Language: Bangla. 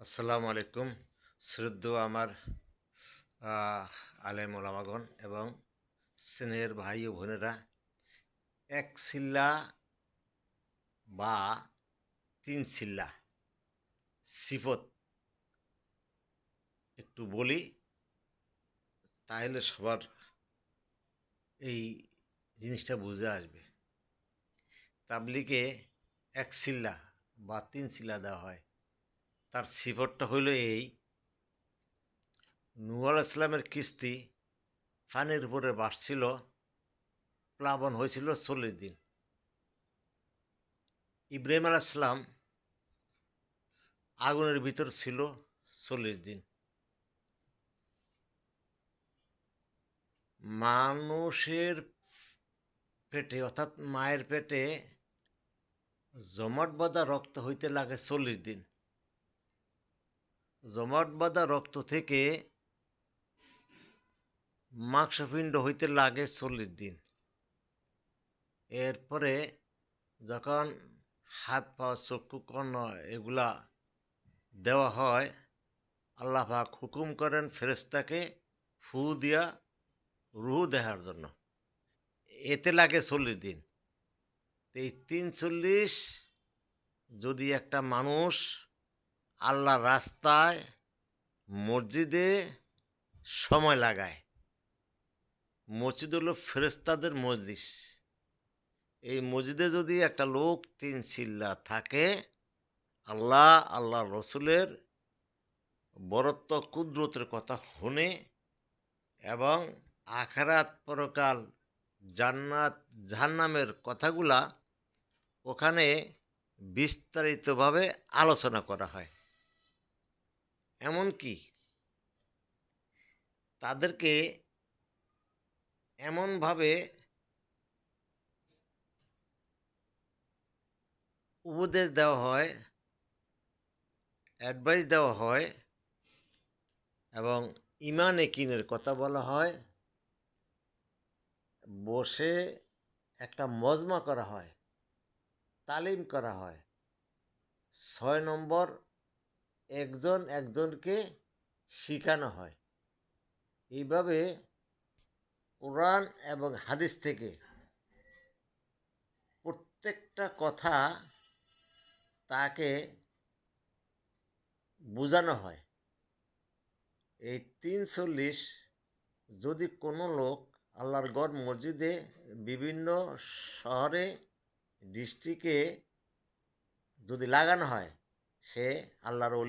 আসসালামু আলাইকুম শ্রদ্ধ আমার আলেম ওলামাগণ এবং স্নেহের ভাই ও বোনেরা। এক সিল্লা বা তিন সিল্লা সিফত একটু বলি, তাহলে সবার এই জিনিসটা বুঝে আসবে। তাবলিকে এক সিল্লা বা তিন সিল্লা দেওয়া হয়। তার সিফতটা হইল এই। নুয়াল ইসলামের কিস্তি ফানির উপরে বাড়ছিল, প্লাবন হয়েছিল চল্লিশ দিন। ইব্রাহিম আল ইসলাম আগুনের ভিতর ছিল চল্লিশ দিন। মানুষের পেটে, অর্থাৎ মায়ের পেটে জমাট বাঁধা রক্ত হইতে লাগে চল্লিশ দিন। জমাট বাঁধা রক্ত থেকে মাংসপিণ্ড হইতে লাগে চল্লিশ দিন। এরপরে যখন হাত পা, চক্ষু, কর্ণ এগুলা দেওয়া হয়, আল্লাহ পাক হুকুম করেন ফেরেস্তাকে ফু দিয়া রুহু দেহার জন্য। এতে লাগে চল্লিশ দিন। এই তিন চল্লিশ যদি একটা মানুষ আল্লাহ রাস্তায়, মসজিদে সময় লাগায়। মসজিদ হলো ফেরেস্তাদের মজলিস। এই মসজিদে যদি একটা লোক তিন চিল্লা থাকে, আল্লাহ আল্লাহ রসুলের বরত্ব, কুদরতের কথা শুনে এবং আখারাত পরকাল জান্নাত, জাহান্নামের কথাগুলা ওখানে বিস্তারিতভাবে আলোচনা করা হয়। এমনকি তাদেরকে এমনভাবে উপদেশ দেওয়া হয় অ্যাডভাইস দেওয়া হয় এবং ইমান একিনের কথা বলা হয়, বসে একটা মজমা করা হয়, তালিম করা হয়। ছয় নম্বর একজন একজনকে শেখানো হয়। এইভাবে কোরআন এবং হাদিস থেকে প্রত্যেকটা কথা তাকে বোঝানো হয়। এই তিন চল্লিশ যদি কোনো লোক আল্লাহর গড় মসজিদে বিভিন্ন শহরে ডিস্ট্রিক্টে যদি লাগানো হয়, সে আল্লাহর